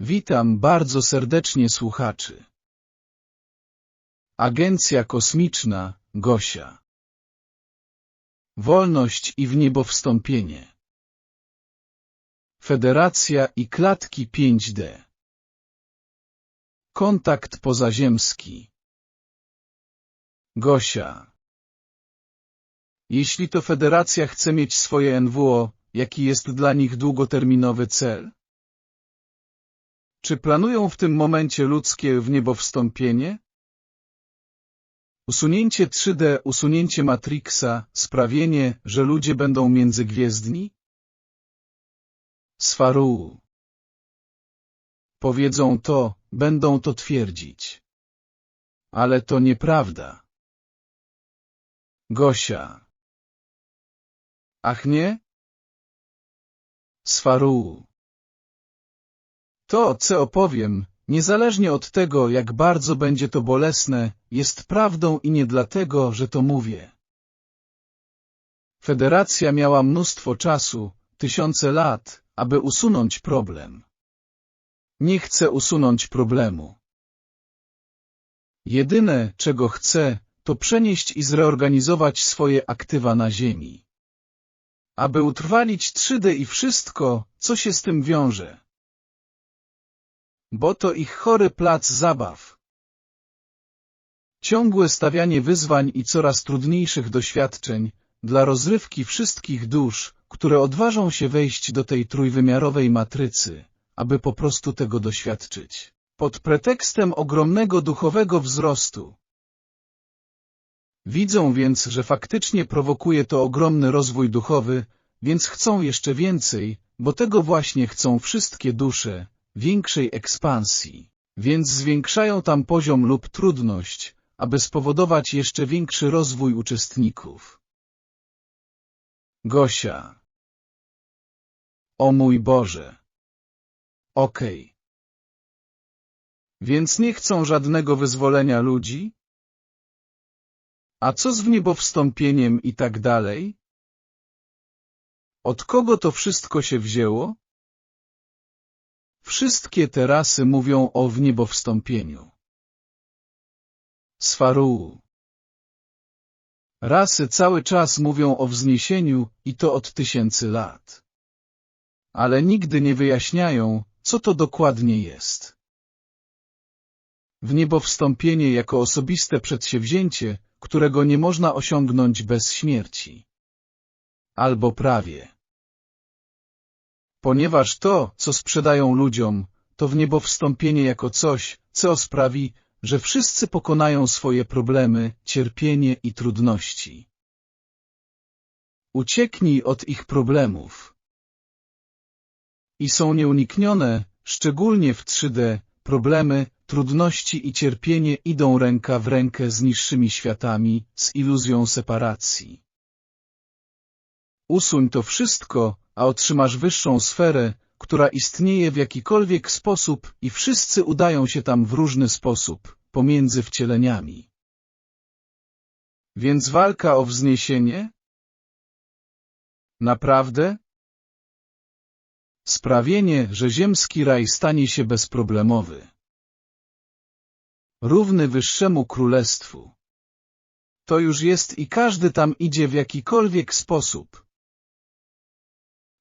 Witam bardzo serdecznie słuchaczy. Agencja Kosmiczna Gosia. Wolność i w niebo wstąpienie. Federacja i klatki 5D. Kontakt pozaziemski. Gosia. Jeśli to federacja chce mieć swoje NWO, jaki jest dla nich długoterminowy cel? Czy planują w tym momencie ludzkie w niebo wstąpienie? Usunięcie 3D, usunięcie Matrixa, sprawienie, że ludzie będą międzygwiezdni? Swaru. Powiedzą to, będą to twierdzić. Ale to nieprawda. Gosia. Ach nie? Swaru. To, co opowiem, niezależnie od tego, jak bardzo będzie to bolesne, jest prawdą i nie dlatego, że to mówię. Federacja miała mnóstwo czasu, tysiące lat, aby usunąć problem. Nie chce usunąć problemu. Jedyne, czego chce, to przenieść i zreorganizować swoje aktywa na Ziemi. Aby utrwalić 3D i wszystko, co się z tym wiąże. Bo to ich chory plac zabaw. Ciągłe stawianie wyzwań i coraz trudniejszych doświadczeń dla rozrywki wszystkich dusz, które odważą się wejść do tej trójwymiarowej matrycy, aby po prostu tego doświadczyć. Pod pretekstem ogromnego duchowego wzrostu. Widzą więc, że faktycznie prowokuje to ogromny rozwój duchowy, więc chcą jeszcze więcej, bo tego właśnie chcą wszystkie dusze, większej ekspansji. Więc zwiększają tam poziom lub trudność, aby spowodować jeszcze większy rozwój uczestników. Gosia. O mój Boże. Okej. Okay. Więc nie chcą żadnego wyzwolenia ludzi? A co z wniebowstąpieniem i tak dalej? Od kogo to wszystko się wzięło? Wszystkie te rasy mówią o wniebowstąpieniu. Swaru. Rasy cały czas mówią o wzniesieniu i to od tysięcy lat. Ale nigdy nie wyjaśniają, co to dokładnie jest. Wniebowstąpienie jako osobiste przedsięwzięcie, którego nie można osiągnąć bez śmierci. Albo prawie. Ponieważ to, co sprzedają ludziom, to w niebo wstąpienie jako coś, co sprawi, że wszyscy pokonają swoje problemy, cierpienie i trudności. Ucieknij od ich problemów. I są nieuniknione, szczególnie w 3D, problemy, trudności i cierpienie idą ręka w rękę z niższymi światami, z iluzją separacji. Usuń to wszystko, a otrzymasz wyższą sferę, która istnieje w jakikolwiek sposób i wszyscy udają się tam w różny sposób, pomiędzy wcieleniami. Więc walka o wzniesienie? Naprawdę? Sprawienie, że ziemski raj stanie się bezproblemowy. Równy wyższemu królestwu. To już jest i każdy tam idzie w jakikolwiek sposób.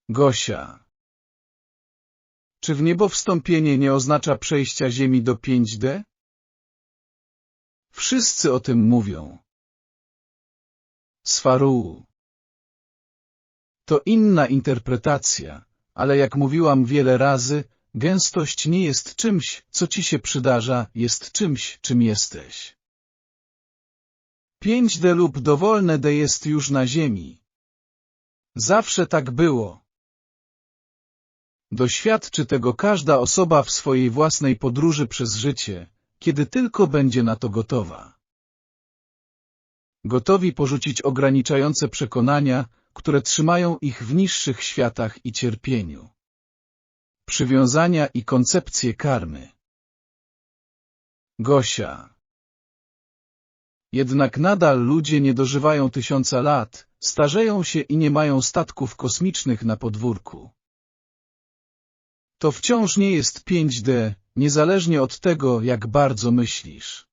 Gosia. Czy w niebo wstąpienie nie oznacza przejścia Ziemi do 5D? Wszyscy o tym mówią. Swaru. To inna interpretacja, ale jak mówiłam wiele razy, gęstość nie jest czymś, co ci się przydarza, jest czymś, czym jesteś. 5D lub dowolne D jest już na Ziemi. Zawsze tak było. Doświadczy tego każda osoba w swojej własnej podróży przez życie, kiedy tylko będzie na to gotowa. Gotowi porzucić ograniczające przekonania, które trzymają ich w niższych światach i cierpieniu. Przywiązania i koncepcje karmy. Gosia Jednak nadal ludzie nie dożywają tysiąca lat, starzeją się i nie mają statków kosmicznych na podwórku. To wciąż nie jest 5D, niezależnie od tego, jak bardzo myślisz.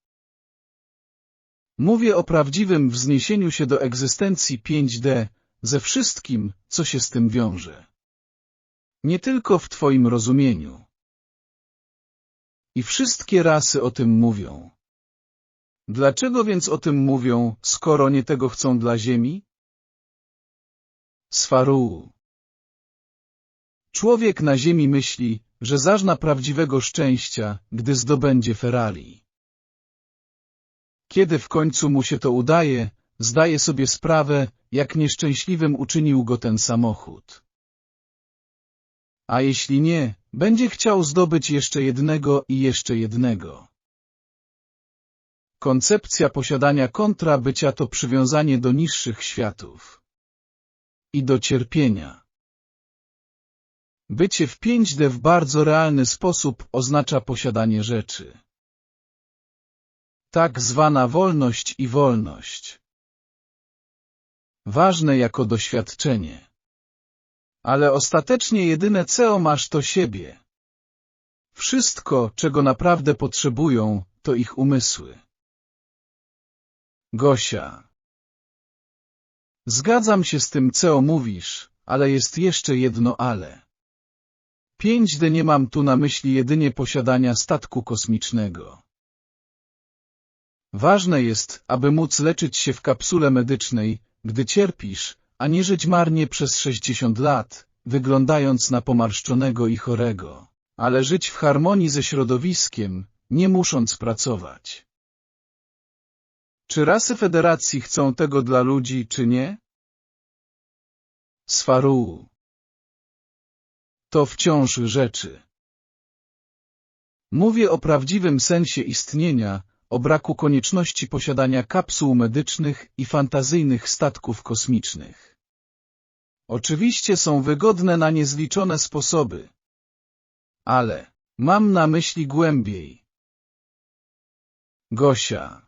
Mówię o prawdziwym wzniesieniu się do egzystencji 5D, ze wszystkim, co się z tym wiąże. Nie tylko w Twoim rozumieniu. I wszystkie rasy o tym mówią. Dlaczego więc o tym mówią, skoro nie tego chcą dla Ziemi? Sfaruu. Człowiek na Ziemi myśli, że zażna prawdziwego szczęścia, gdy zdobędzie Ferrari. Kiedy w końcu mu się to udaje, zdaje sobie sprawę, jak nieszczęśliwym uczynił go ten samochód. A jeśli nie, będzie chciał zdobyć jeszcze jednego i jeszcze jednego. Koncepcja posiadania kontra bycia to przywiązanie do niższych światów i do cierpienia. Bycie w 5D w bardzo realny sposób oznacza posiadanie rzeczy. Tak zwana wolność i wolność. Ważne jako doświadczenie. Ale ostatecznie jedyne co masz to siebie. Wszystko, czego naprawdę potrzebują, to ich umysły. Gosia. Zgadzam się z tym, co mówisz, ale jest jeszcze jedno ale. 5D nie mam tu na myśli jedynie posiadania statku kosmicznego. Ważne jest, aby móc leczyć się w kapsule medycznej, gdy cierpisz, a nie żyć marnie przez 60 lat, wyglądając na pomarszczonego i chorego, ale żyć w harmonii ze środowiskiem, nie musząc pracować. Czy rasy federacji chcą tego dla ludzi, czy nie? Sfaruu. To wciąż rzeczy. Mówię o prawdziwym sensie istnienia, o braku konieczności posiadania kapsuł medycznych i fantazyjnych statków kosmicznych. Oczywiście są wygodne na niezliczone sposoby. Ale mam na myśli głębiej. Gosia.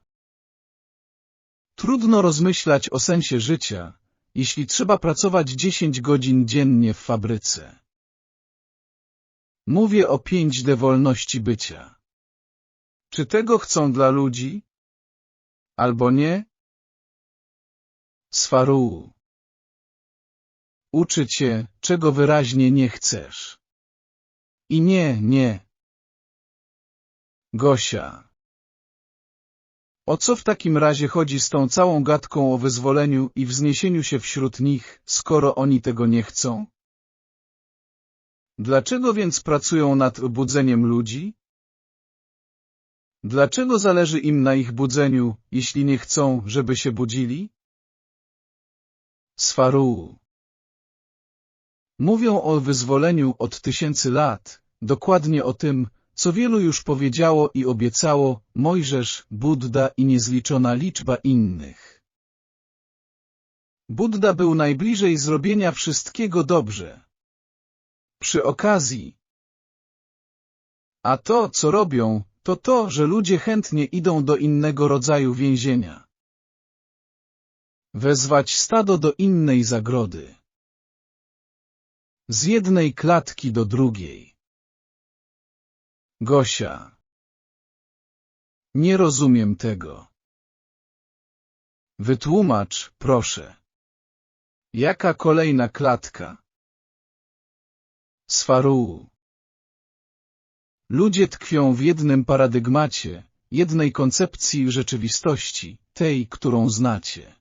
Trudno rozmyślać o sensie życia, jeśli trzeba pracować 10 godzin dziennie w fabryce. Mówię o 5D wolności bycia. Czy tego chcą dla ludzi? Albo nie? Sfaruu. Uczy cię, czego wyraźnie nie chcesz. I nie, nie. Gosia. O co w takim razie chodzi z tą całą gadką o wyzwoleniu i wzniesieniu się wśród nich, skoro oni tego nie chcą? Dlaczego więc pracują nad budzeniem ludzi? Dlaczego zależy im na ich budzeniu, jeśli nie chcą, żeby się budzili? Sfaruu. Mówią o wyzwoleniu od tysięcy lat, dokładnie o tym, co wielu już powiedziało i obiecało Mojżesz, Budda i niezliczona liczba innych. Budda był najbliżej zrobienia wszystkiego dobrze. Przy okazji. A to, co robią, to to, że ludzie chętnie idą do innego rodzaju więzienia. Wezwać stado do innej zagrody. Z jednej klatki do drugiej. Gosia. Nie rozumiem tego. Wytłumacz, proszę. Jaka kolejna klatka? Sfaruu. Ludzie tkwią w jednym paradygmacie, jednej koncepcji rzeczywistości, tej, którą znacie.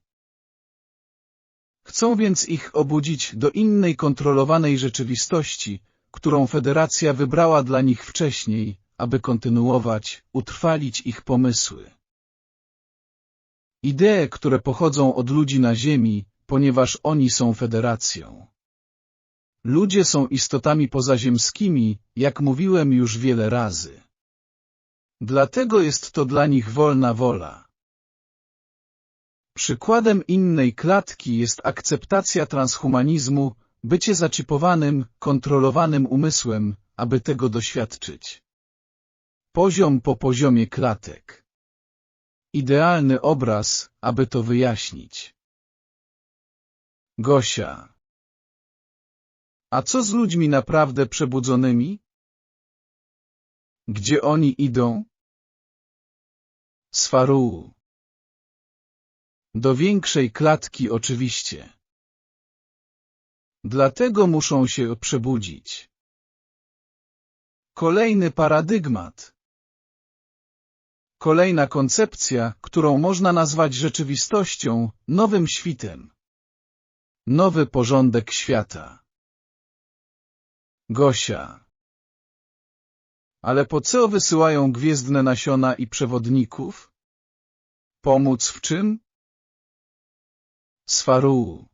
Chcą więc ich obudzić do innej kontrolowanej rzeczywistości, którą Federacja wybrała dla nich wcześniej, aby kontynuować, utrwalić ich pomysły. Idee, które pochodzą od ludzi na Ziemi, ponieważ oni są Federacją. Ludzie są istotami pozaziemskimi, jak mówiłem już wiele razy. Dlatego jest to dla nich wolna wola. Przykładem innej klatki jest akceptacja transhumanizmu, bycie zaczipowanym, kontrolowanym umysłem, aby tego doświadczyć. Poziom po poziomie klatek. Idealny obraz, aby to wyjaśnić. Gosia a co z ludźmi naprawdę przebudzonymi? Gdzie oni idą? Sfaruu. Do większej klatki oczywiście. Dlatego muszą się przebudzić. Kolejny paradygmat. Kolejna koncepcja, którą można nazwać rzeczywistością, nowym świtem. Nowy porządek świata. Gosia. Ale po co wysyłają gwiezdne nasiona i przewodników? Pomóc w czym? Sfaruu.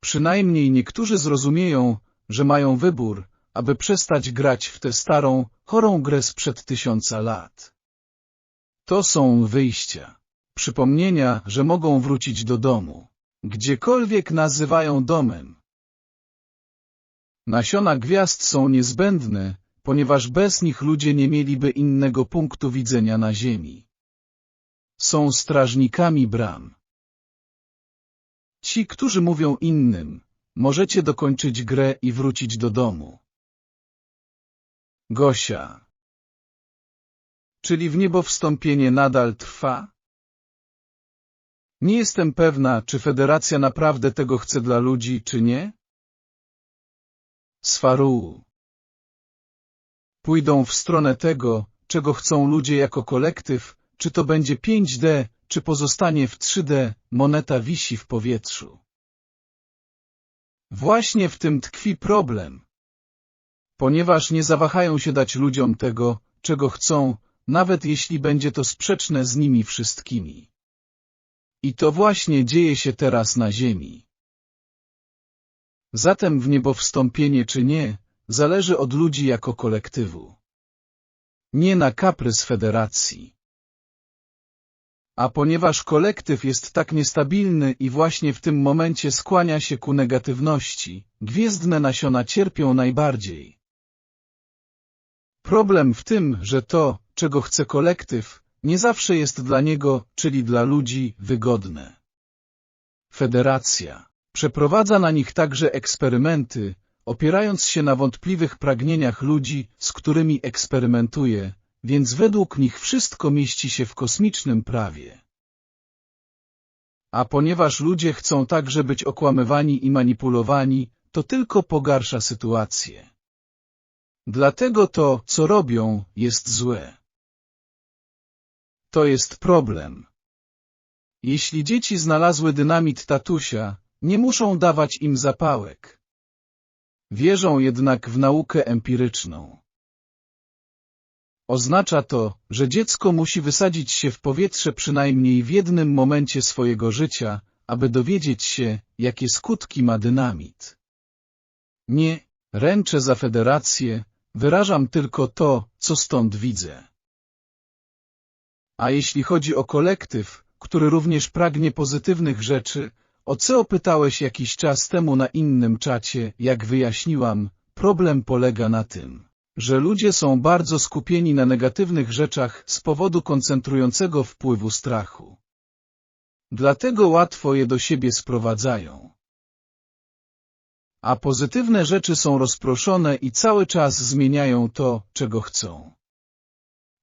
Przynajmniej niektórzy zrozumieją, że mają wybór, aby przestać grać w tę starą, chorą grę sprzed tysiąca lat. To są wyjścia, przypomnienia, że mogą wrócić do domu, gdziekolwiek nazywają domem. Nasiona gwiazd są niezbędne, ponieważ bez nich ludzie nie mieliby innego punktu widzenia na ziemi. Są strażnikami bram. Ci, którzy mówią innym, możecie dokończyć grę i wrócić do domu. Gosia. Czyli w niebo wstąpienie nadal trwa? Nie jestem pewna, czy Federacja naprawdę tego chce dla ludzi, czy nie? Sfaruu. Pójdą w stronę tego, czego chcą ludzie jako kolektyw, czy to będzie 5D, czy pozostanie w 3D, moneta wisi w powietrzu. Właśnie w tym tkwi problem. Ponieważ nie zawahają się dać ludziom tego, czego chcą, nawet jeśli będzie to sprzeczne z nimi wszystkimi. I to właśnie dzieje się teraz na ziemi. Zatem w niebo wstąpienie czy nie, zależy od ludzi jako kolektywu. Nie na kaprys federacji. A ponieważ kolektyw jest tak niestabilny i właśnie w tym momencie skłania się ku negatywności, gwiezdne nasiona cierpią najbardziej. Problem w tym, że to, czego chce kolektyw, nie zawsze jest dla niego, czyli dla ludzi, wygodne. Federacja przeprowadza na nich także eksperymenty, opierając się na wątpliwych pragnieniach ludzi, z którymi eksperymentuje, więc według nich wszystko mieści się w kosmicznym prawie. A ponieważ ludzie chcą także być okłamywani i manipulowani, to tylko pogarsza sytuację. Dlatego to, co robią, jest złe. To jest problem. Jeśli dzieci znalazły dynamit tatusia, nie muszą dawać im zapałek. Wierzą jednak w naukę empiryczną. Oznacza to, że dziecko musi wysadzić się w powietrze przynajmniej w jednym momencie swojego życia, aby dowiedzieć się, jakie skutki ma dynamit. Nie, ręczę za federację, wyrażam tylko to, co stąd widzę. A jeśli chodzi o kolektyw, który również pragnie pozytywnych rzeczy, o co pytałeś jakiś czas temu na innym czacie, jak wyjaśniłam, problem polega na tym, że ludzie są bardzo skupieni na negatywnych rzeczach z powodu koncentrującego wpływu strachu. Dlatego łatwo je do siebie sprowadzają. A pozytywne rzeczy są rozproszone i cały czas zmieniają to, czego chcą.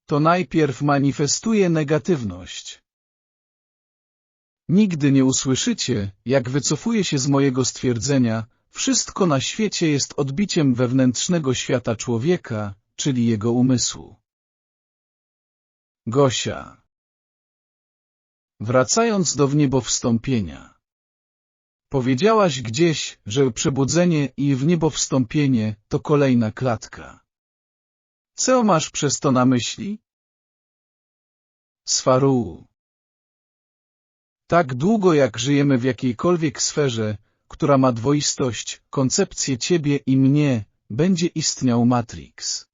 To najpierw manifestuje negatywność. Nigdy nie usłyszycie, jak wycofuję się z mojego stwierdzenia, wszystko na świecie jest odbiciem wewnętrznego świata człowieka, czyli jego umysłu. Gosia Wracając do wniebowstąpienia. Powiedziałaś gdzieś, że przebudzenie i wniebowstąpienie to kolejna klatka. Co masz przez to na myśli? Sfaruu tak długo jak żyjemy w jakiejkolwiek sferze, która ma dwoistość, koncepcję ciebie i mnie, będzie istniał Matrix.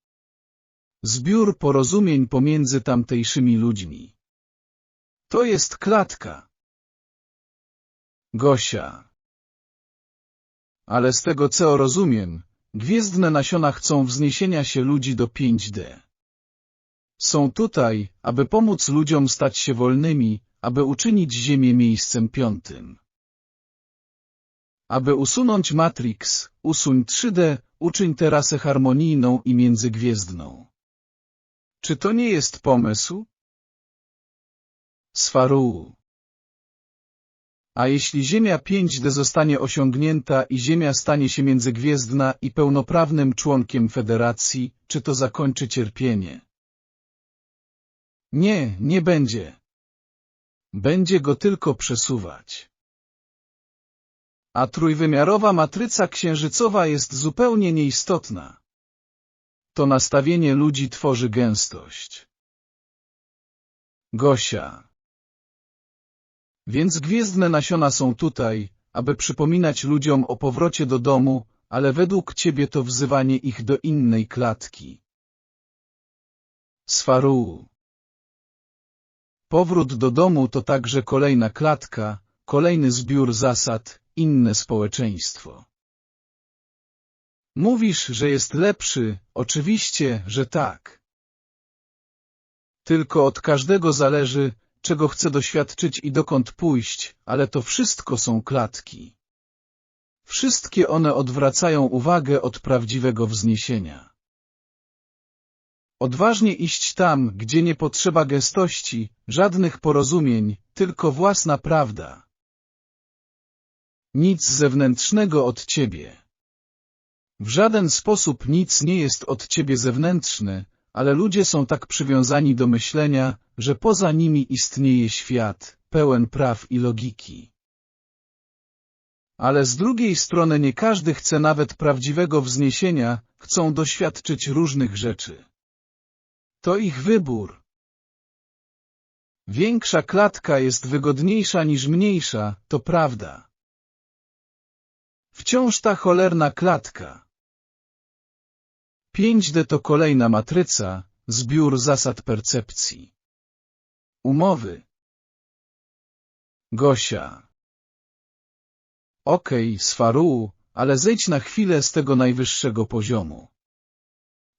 Zbiór porozumień pomiędzy tamtejszymi ludźmi. To jest klatka. Gosia. Ale z tego co rozumiem, gwiezdne nasiona chcą wzniesienia się ludzi do 5D. Są tutaj, aby pomóc ludziom stać się wolnymi, aby uczynić Ziemię miejscem piątym. Aby usunąć Matrix, usuń 3D, uczyń terasę harmonijną i międzygwiezdną. Czy to nie jest pomysł? Sfaruu. A jeśli Ziemia 5D zostanie osiągnięta i Ziemia stanie się międzygwiezdna i pełnoprawnym członkiem Federacji, czy to zakończy cierpienie? Nie, nie będzie. Będzie go tylko przesuwać. A trójwymiarowa matryca księżycowa jest zupełnie nieistotna. To nastawienie ludzi tworzy gęstość. Gosia. Więc gwiezdne nasiona są tutaj, aby przypominać ludziom o powrocie do domu, ale według ciebie to wzywanie ich do innej klatki. Sfaruu. Powrót do domu to także kolejna klatka, kolejny zbiór zasad, inne społeczeństwo. Mówisz, że jest lepszy, oczywiście, że tak. Tylko od każdego zależy, czego chce doświadczyć i dokąd pójść, ale to wszystko są klatki. Wszystkie one odwracają uwagę od prawdziwego wzniesienia. Odważnie iść tam, gdzie nie potrzeba gestości, żadnych porozumień, tylko własna prawda. Nic zewnętrznego od ciebie. W żaden sposób nic nie jest od ciebie zewnętrzne, ale ludzie są tak przywiązani do myślenia, że poza nimi istnieje świat, pełen praw i logiki. Ale z drugiej strony nie każdy chce nawet prawdziwego wzniesienia, chcą doświadczyć różnych rzeczy. To ich wybór. Większa klatka jest wygodniejsza niż mniejsza, to prawda. Wciąż ta cholerna klatka. 5D to kolejna matryca, zbiór zasad percepcji. Umowy. Gosia. Okej, okay, ale zejdź na chwilę z tego najwyższego poziomu.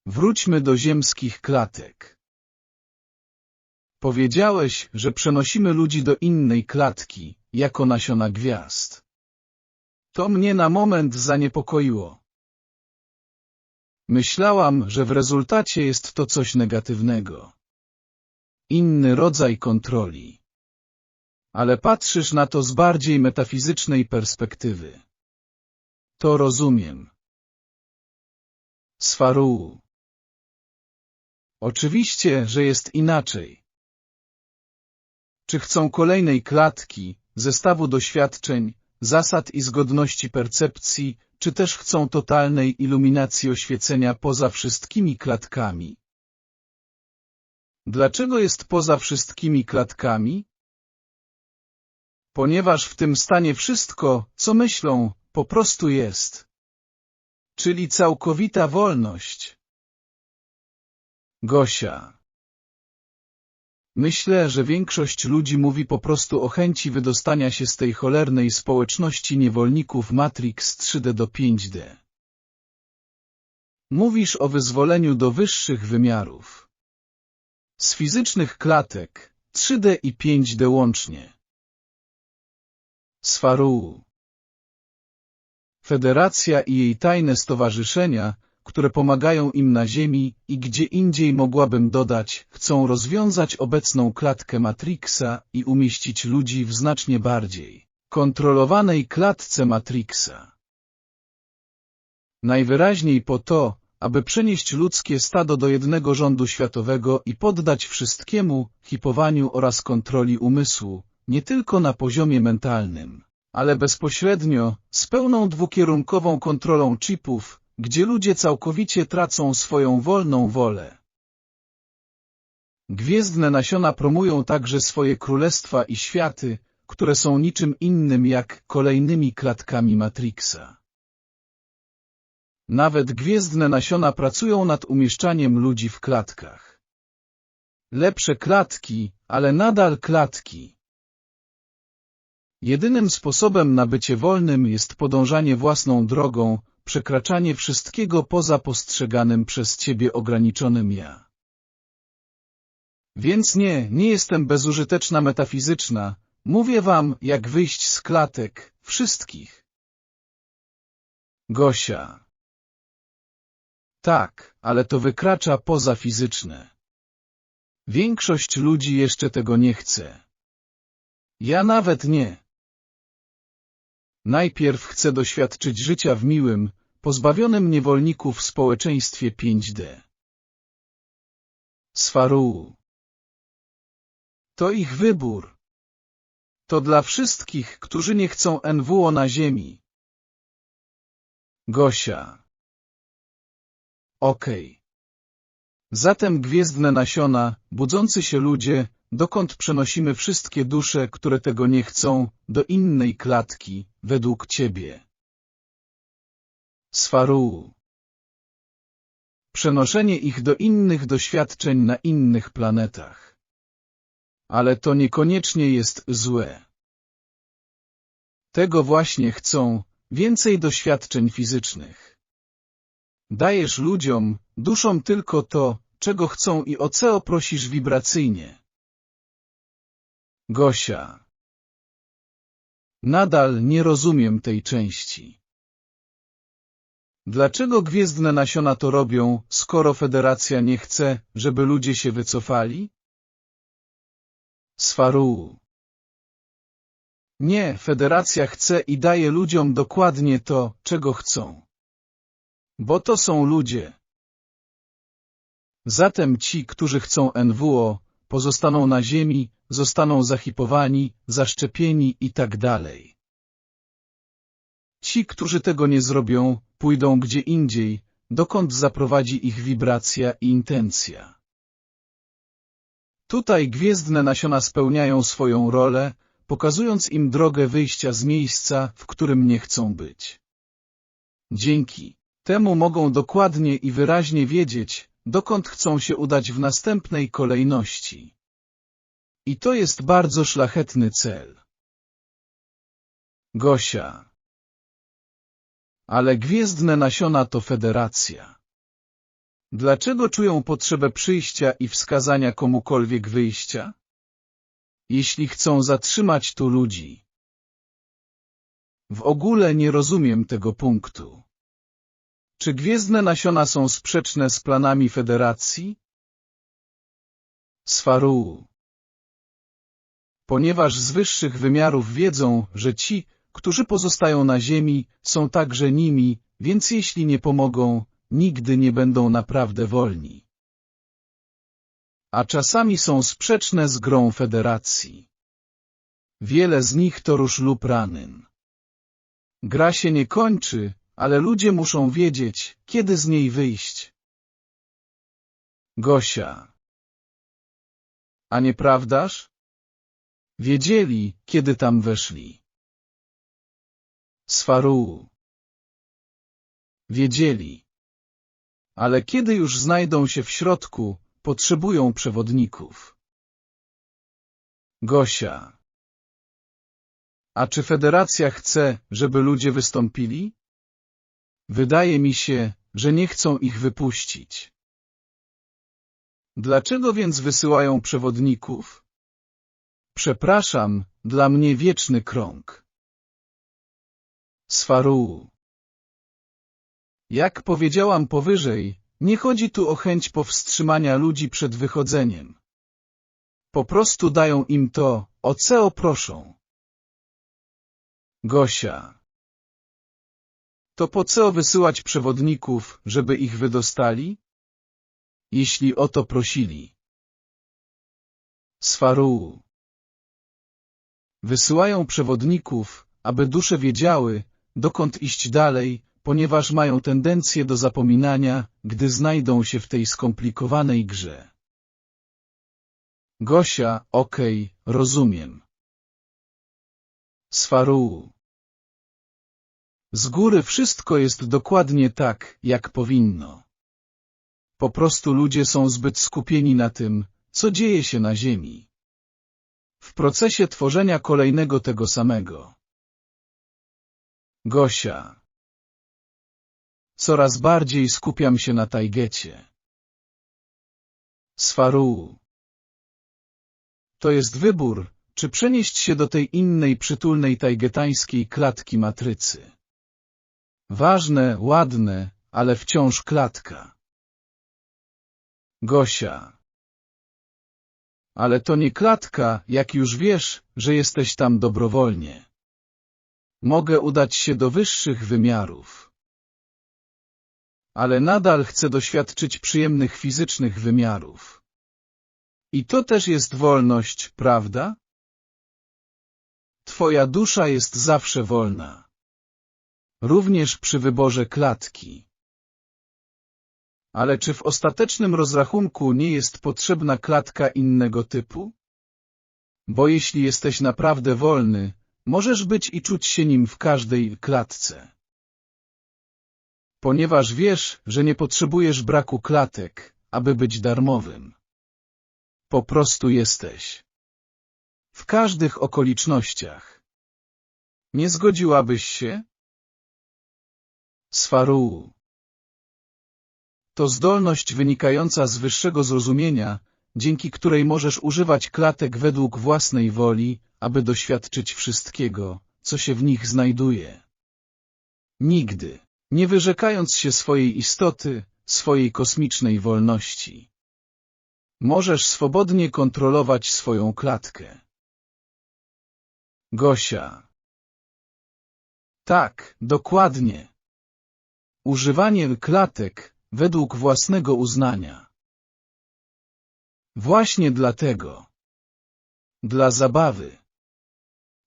Wróćmy do ziemskich klatek. Powiedziałeś, że przenosimy ludzi do innej klatki, jako nasiona gwiazd. To mnie na moment zaniepokoiło. Myślałam, że w rezultacie jest to coś negatywnego. Inny rodzaj kontroli. Ale patrzysz na to z bardziej metafizycznej perspektywy. To rozumiem. Sfaruu. Oczywiście, że jest inaczej. Czy chcą kolejnej klatki, zestawu doświadczeń, zasad i zgodności percepcji, czy też chcą totalnej iluminacji oświecenia poza wszystkimi klatkami? Dlaczego jest poza wszystkimi klatkami? Ponieważ w tym stanie wszystko, co myślą, po prostu jest. Czyli całkowita wolność. Gosia Myślę, że większość ludzi mówi po prostu o chęci wydostania się z tej cholernej społeczności niewolników Matrix 3D do 5D. Mówisz o wyzwoleniu do wyższych wymiarów. Z fizycznych klatek, 3D i 5D łącznie. Sfaruu Federacja i jej tajne stowarzyszenia które pomagają im na Ziemi i gdzie indziej mogłabym dodać, chcą rozwiązać obecną klatkę Matrixa i umieścić ludzi w znacznie bardziej kontrolowanej klatce Matrixa. Najwyraźniej po to, aby przenieść ludzkie stado do jednego rządu światowego i poddać wszystkiemu, hipowaniu oraz kontroli umysłu, nie tylko na poziomie mentalnym, ale bezpośrednio, z pełną dwukierunkową kontrolą chipów, gdzie ludzie całkowicie tracą swoją wolną wolę. Gwiezdne nasiona promują także swoje królestwa i światy, które są niczym innym jak kolejnymi klatkami Matrixa. Nawet gwiezdne nasiona pracują nad umieszczaniem ludzi w klatkach. Lepsze klatki, ale nadal klatki. Jedynym sposobem na bycie wolnym jest podążanie własną drogą, przekraczanie wszystkiego poza postrzeganym przez ciebie ograniczonym ja. Więc nie, nie jestem bezużyteczna metafizyczna, mówię wam, jak wyjść z klatek, wszystkich. Gosia Tak, ale to wykracza poza fizyczne. Większość ludzi jeszcze tego nie chce. Ja nawet nie. Najpierw chcę doświadczyć życia w miłym, pozbawionym niewolników społeczeństwie 5D. Swaru. To ich wybór. To dla wszystkich, którzy nie chcą NWO na ziemi. Gosia. Okej. Zatem gwiezdne nasiona, budzący się ludzie, dokąd przenosimy wszystkie dusze, które tego nie chcą, do innej klatki, według Ciebie. Swaru. Przenoszenie ich do innych doświadczeń na innych planetach. Ale to niekoniecznie jest złe. Tego właśnie chcą, więcej doświadczeń fizycznych. Dajesz ludziom, duszom tylko to, czego chcą i o co prosisz wibracyjnie. Gosia. Nadal nie rozumiem tej części. Dlaczego gwiezdne nasiona to robią, skoro federacja nie chce, żeby ludzie się wycofali? Swaru. Nie, federacja chce i daje ludziom dokładnie to, czego chcą. Bo to są ludzie. Zatem ci, którzy chcą NWO, pozostaną na ziemi, zostaną zahipowani, zaszczepieni tak dalej. Ci, którzy tego nie zrobią, pójdą gdzie indziej, dokąd zaprowadzi ich wibracja i intencja. Tutaj gwiezdne nasiona spełniają swoją rolę, pokazując im drogę wyjścia z miejsca, w którym nie chcą być. Dzięki temu mogą dokładnie i wyraźnie wiedzieć, dokąd chcą się udać w następnej kolejności. I to jest bardzo szlachetny cel. Gosia. Ale gwiezdne nasiona to federacja. Dlaczego czują potrzebę przyjścia i wskazania komukolwiek wyjścia? Jeśli chcą zatrzymać tu ludzi. W ogóle nie rozumiem tego punktu. Czy gwiezdne nasiona są sprzeczne z planami federacji? Swaru. Ponieważ z wyższych wymiarów wiedzą, że ci, którzy pozostają na ziemi, są także nimi, więc jeśli nie pomogą, nigdy nie będą naprawdę wolni. A czasami są sprzeczne z grą federacji. Wiele z nich to rusz lub ranyn. Gra się nie kończy, ale ludzie muszą wiedzieć, kiedy z niej wyjść. Gosia. A nieprawdaż? Wiedzieli, kiedy tam weszli. Swaru. Wiedzieli. Ale kiedy już znajdą się w środku, potrzebują przewodników. Gosia. A czy federacja chce, żeby ludzie wystąpili? Wydaje mi się, że nie chcą ich wypuścić. Dlaczego więc wysyłają przewodników? Przepraszam, dla mnie wieczny krąg. Swaru. Jak powiedziałam powyżej, nie chodzi tu o chęć powstrzymania ludzi przed wychodzeniem. Po prostu dają im to, o co proszą. Gosia. To po co wysyłać przewodników, żeby ich wydostali? Jeśli o to prosili. Swaru. Wysyłają przewodników, aby dusze wiedziały, dokąd iść dalej, ponieważ mają tendencję do zapominania, gdy znajdą się w tej skomplikowanej grze. Gosia, okej, okay, rozumiem. Swaru. Z góry wszystko jest dokładnie tak, jak powinno. Po prostu ludzie są zbyt skupieni na tym, co dzieje się na Ziemi. W procesie tworzenia kolejnego tego samego. Gosia. Coraz bardziej skupiam się na Tajgecie. Swaru. To jest wybór, czy przenieść się do tej innej przytulnej tajgetańskiej klatki matrycy. Ważne, ładne, ale wciąż klatka. Gosia. Ale to nie klatka, jak już wiesz, że jesteś tam dobrowolnie. Mogę udać się do wyższych wymiarów. Ale nadal chcę doświadczyć przyjemnych fizycznych wymiarów. I to też jest wolność, prawda? Twoja dusza jest zawsze wolna. Również przy wyborze klatki. Ale czy w ostatecznym rozrachunku nie jest potrzebna klatka innego typu? Bo jeśli jesteś naprawdę wolny, możesz być i czuć się nim w każdej klatce. Ponieważ wiesz, że nie potrzebujesz braku klatek, aby być darmowym. Po prostu jesteś. W każdych okolicznościach. Nie zgodziłabyś się? Swaru. To zdolność wynikająca z wyższego zrozumienia, dzięki której możesz używać klatek według własnej woli, aby doświadczyć wszystkiego, co się w nich znajduje. Nigdy, nie wyrzekając się swojej istoty, swojej kosmicznej wolności. Możesz swobodnie kontrolować swoją klatkę. Gosia. Tak, dokładnie. Używanie klatek według własnego uznania. Właśnie dlatego. Dla zabawy.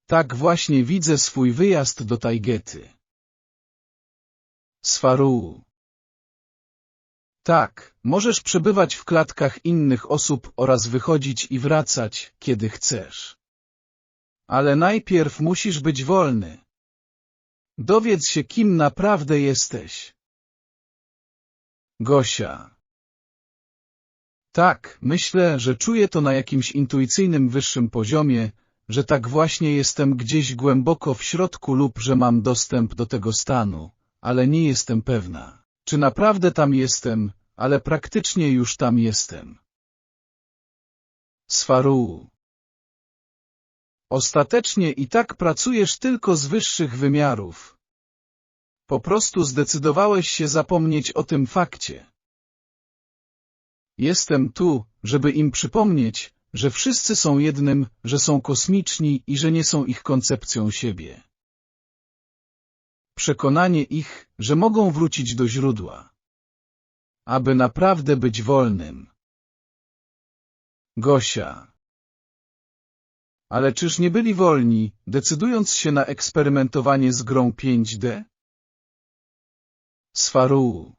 Tak właśnie widzę swój wyjazd do Tajgety. Swaru. Tak, możesz przebywać w klatkach innych osób oraz wychodzić i wracać, kiedy chcesz. Ale najpierw musisz być wolny. Dowiedz się, kim naprawdę jesteś. Gosia. Tak, myślę, że czuję to na jakimś intuicyjnym wyższym poziomie, że tak właśnie jestem gdzieś głęboko w środku lub że mam dostęp do tego stanu, ale nie jestem pewna, czy naprawdę tam jestem, ale praktycznie już tam jestem. Swaru. Ostatecznie i tak pracujesz tylko z wyższych wymiarów. Po prostu zdecydowałeś się zapomnieć o tym fakcie. Jestem tu, żeby im przypomnieć, że wszyscy są jednym, że są kosmiczni i że nie są ich koncepcją siebie. Przekonanie ich, że mogą wrócić do źródła. Aby naprawdę być wolnym. Gosia. Ale czyż nie byli wolni, decydując się na eksperymentowanie z grą 5D? Swaru.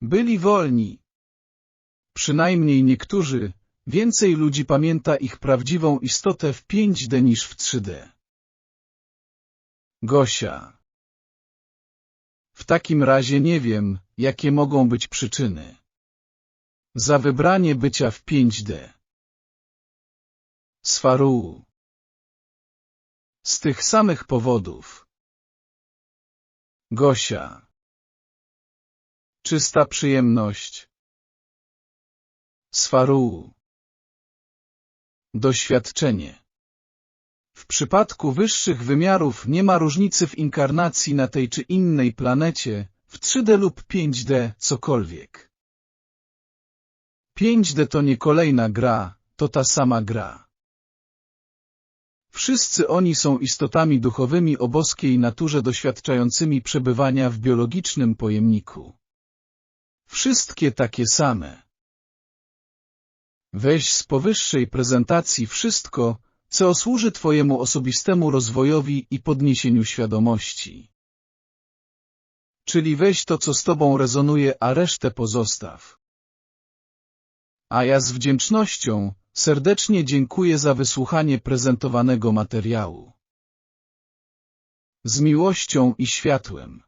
Byli wolni. Przynajmniej niektórzy, więcej ludzi pamięta ich prawdziwą istotę w 5D niż w 3D. Gosia. W takim razie nie wiem, jakie mogą być przyczyny. Za wybranie bycia w 5D. Swaru. Z tych samych powodów. Gosia. Czysta przyjemność. Swaru. Doświadczenie. W przypadku wyższych wymiarów nie ma różnicy w inkarnacji na tej czy innej planecie, w 3D lub 5D, cokolwiek. 5D to nie kolejna gra, to ta sama gra. Wszyscy oni są istotami duchowymi o boskiej naturze doświadczającymi przebywania w biologicznym pojemniku. Wszystkie takie same. Weź z powyższej prezentacji wszystko, co służy Twojemu osobistemu rozwojowi i podniesieniu świadomości. Czyli weź to, co z Tobą rezonuje, a resztę pozostaw. A ja z wdzięcznością serdecznie dziękuję za wysłuchanie prezentowanego materiału. Z miłością i światłem.